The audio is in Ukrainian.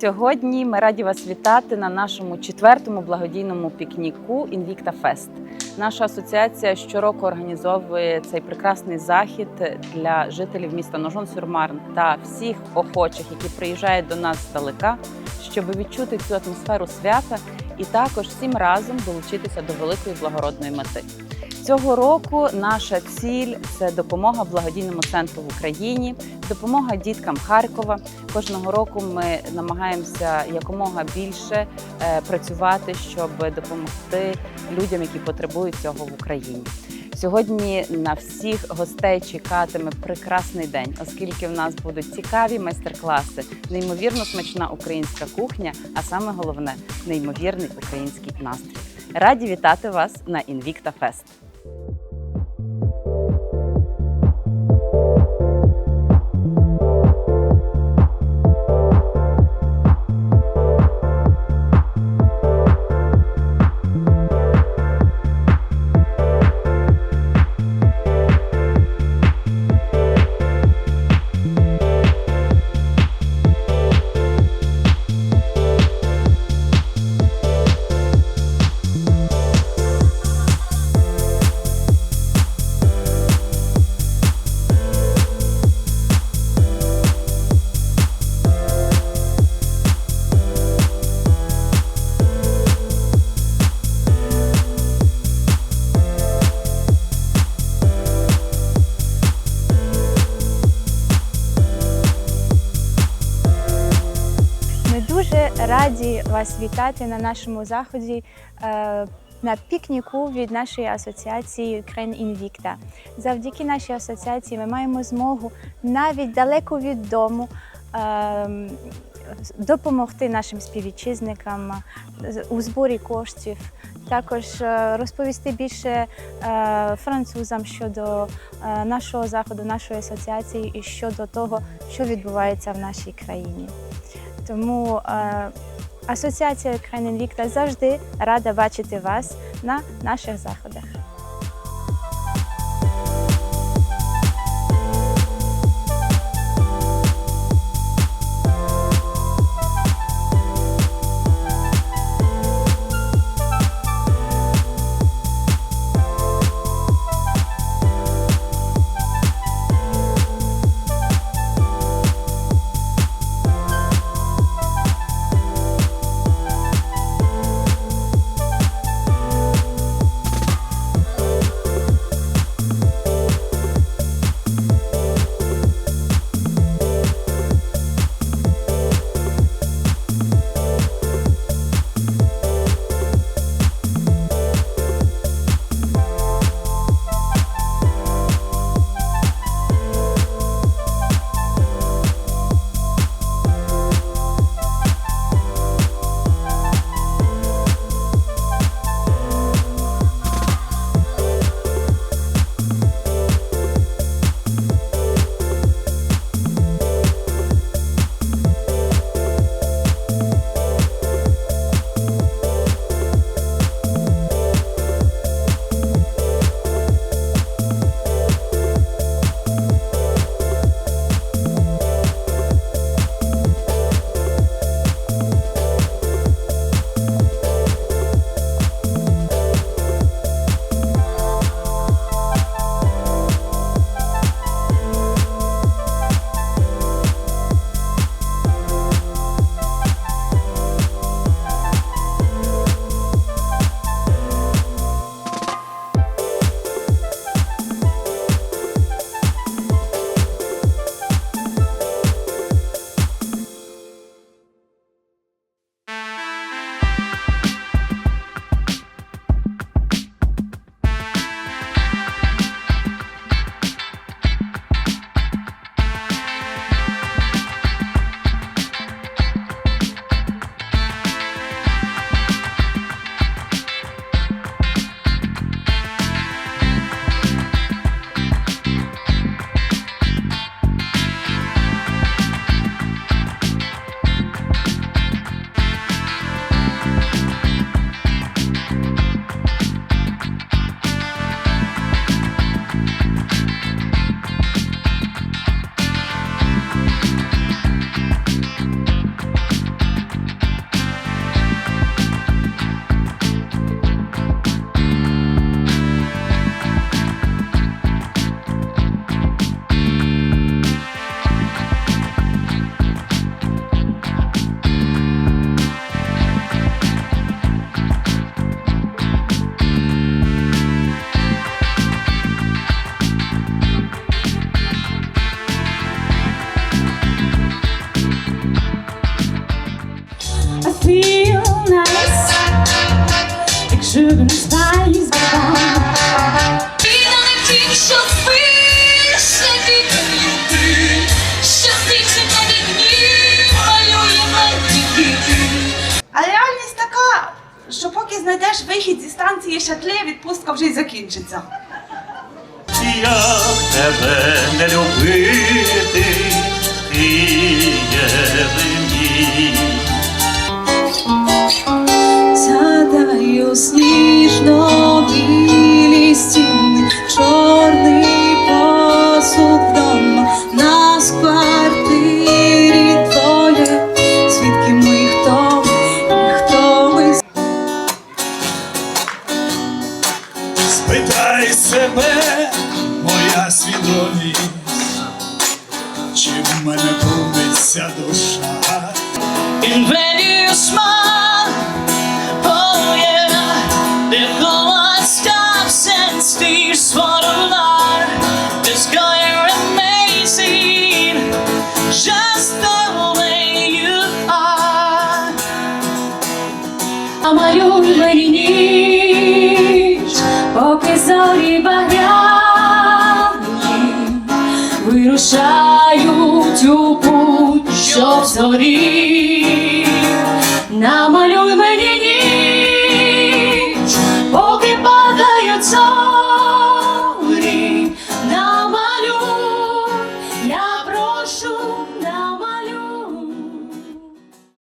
Сьогодні ми раді вас вітати на нашому четвертому благодійному пікніку Invicta Fest. Наша асоціація щороку організовує цей прекрасний захід для жителів міста Ножон-Сюрмарн та всіх охочих, які приїжджають до нас здалека, щоб відчути цю атмосферу свята і також всім разом долучитися до великої благородної мети. Цього року наша ціль це допомога благодійному центру в Україні, допомога діткам Харкова. Кожного року ми намагаємося якомога більше е, працювати, щоб допомогти людям, які потребують цього в Україні. Сьогодні на всіх гостей чекатиме прекрасний день, оскільки в нас будуть цікаві майстер-класи, неймовірно смачна українська кухня, а саме головне неймовірний український настрій. Раді вітати вас на Invicta Fest! Вас вітати на нашому заході е, на пікніку від нашої асоціації Ukraine Invicta. Завдяки нашій асоціації ми маємо змогу навіть далеко від дому е, допомогти нашим співвітчизникам у зборі коштів. Також е, розповісти більше французам щодо нашого заходу, нашої асоціації і щодо того, що відбувається в нашій країні. Тому асоціація Ukraine Invicta завжди рада бачити вас на наших заходах. Sugar spice bomb. І не тільки що спише вікні, що свічі на вікні малює. А реальність така, що поки знайдеш вихід зі станції Шатле, відпустка вже й закінчиться. Як тебе не любити, Спитай себе, моя свідомість, чи в мене крутиться душа. You smile, oh yeah, then no one stops and stares for the light. This girl, you're amazing, just the way you are. А малюй мені ніч, що в зорі. Намалюй мені